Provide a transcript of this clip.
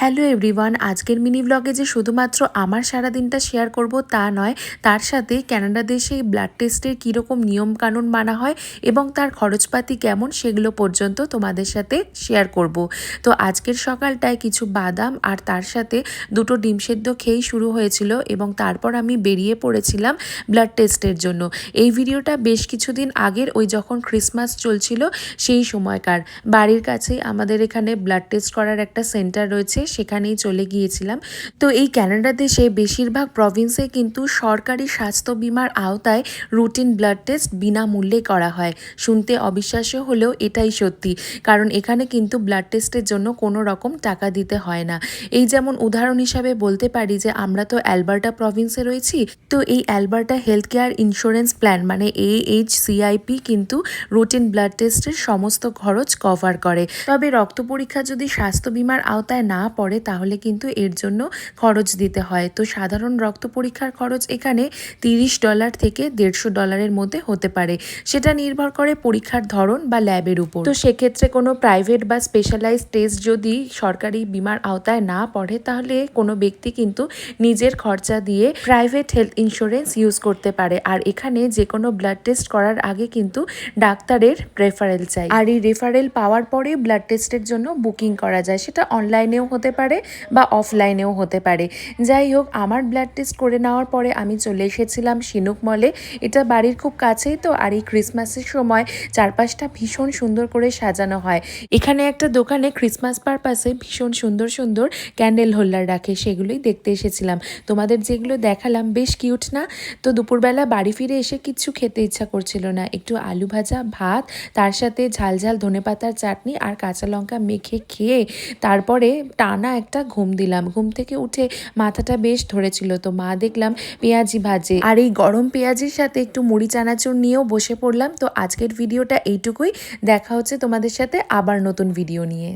Hello everyone, আজকের mini ব্লগে যে শুধুমাত্র আমার সারাদিনটা শেয়ার করব তা নয়, তার সাথে ক্যানাডা দেশে ব্লাড টেস্টের কীরকম নিয়মকানুন মানা হয় এবং তার খরচপাতি কেমন সেগুলো পর্যন্ত তোমাদের সাথে শেয়ার করব। তো আজকের সকালটায় কিছু বাদাম আর তার সাথে দুটো ডিম সেদ্ধ খেয়েই শুরু হয়েছিল এবং তারপর আমি বেরিয়ে পড়েছিলাম ব্লাড টেস্টের জন্য। এই ভিডিওটা বেশ কিছুদিন আগের ওই যখন ক্রিসমাস চলছিল সেই সময়কার। বাড়ির কাছেই আমাদের এখানে ব্লাড টেস্ট করার একটা সেন্টার রয়েছে সেখানেই চলে গিয়েছিলাম। তো এই ক্যানাডা দেশে বেশিরভাগ প্রভিন্সে কিন্তু সরকারি স্বাস্থ্য বিমার আওতায় রুটিন ব্লাড টেস্ট বিনামূল্যে করা হয়। শুনতে অবিশ্বাস্য হলেও এটাই সত্যি। কারণ এখানে কিন্তু ব্লাড টেস্টের জন্য কোনো রকম টাকা দিতে হয় না। এই যেমন উদাহরণ হিসাবে বলতে পারি যে, আমরা তো অ্যালবার্টা প্রভিন্সে রয়েছি, তো এই Alberta health care insurance plan মানে এ এইচ সিআইপি কিন্তু রুটিন ব্লাড টেস্টের সমস্ত খরচ কভার করে। তবে রক্ত পরীক্ষা যদি স্বাস্থ্য বিমার আওতায় না পড়ে তাহলে কিন্তু এর জন্য খরচ দিতে হয়। তো সাধারণ রক্ত পরীক্ষার খরচ এখানে তিরিশ ডলার থেকে দেড়শো ডলারের মধ্যে হতে পারে। সেটা নির্ভর করে পরীক্ষার ধরন বা ল্যাবের উপর। তো সেক্ষেত্রে কোনো প্রাইভেট বা স্পেশালাইজ টেস্ট যদি সরকারি বিমার আওতায় না পড়ে, তাহলে কোনো ব্যক্তি কিন্তু নিজের খরচা দিয়ে প্রাইভেট হেলথ ইন্স্যুরেন্স ইউজ করতে পারে। আর এখানে যে কোনো ব্লাড টেস্ট করার আগে কিন্তু ডাক্তারের রেফারেল চাই। আর এই রেফারেল পাওয়ার পরে ব্লাড টেস্টের জন্য বুকিং করা যায়। সেটা অনলাইনেও হতে পারে বা অফলাইনেও হতে পারে। যাই হোক, আমার ব্লাড টেস্ট করে নেওয়ার পরে আমি চলে এসেছিলাম শিনুক মলে এটা বাড়ির খুব কাছেই তো, আর এই ক্রিসমাসের সময় চারপাশটা ভীষণ সুন্দর করে সাজানো হয়। এখানে একটা দোকানে ক্রিসমাস পারপাসে ভীষণ সুন্দর সুন্দর ক্যান্ডেল হোল্ডার রাখে, সেগুলোই দেখতে এসেছিলাম। তোমাদের যেগুলো দেখালাম বেশ কিউট না? তো দুপুরবেলা বাড়ি ফিরে এসে কিচ্ছু খেতে ইচ্ছা করছিল না। একটু আলু ভাজা, ভাত, তার সাথে ঝাল ঝাল ধনেপাতার চাটনি আর কাঁচা লঙ্কা মেখে খেয়ে তারপরে টানা একটা ঘুম দিলাম। ঘুম থেকে উঠে মাথাটা বেশ ধরেছিল তো মা দেখলাম পেঁয়াজি ভাজে। আর এই গরম পেঁয়াজির সাথে একটু মুড়ি, চানাচুর নিয়েও বসে পড়লাম। তো আজকের ভিডিওটা এইটুকুই। দেখা হচ্ছে তোমাদের সাথে আবার নতুন ভিডিও নিয়ে।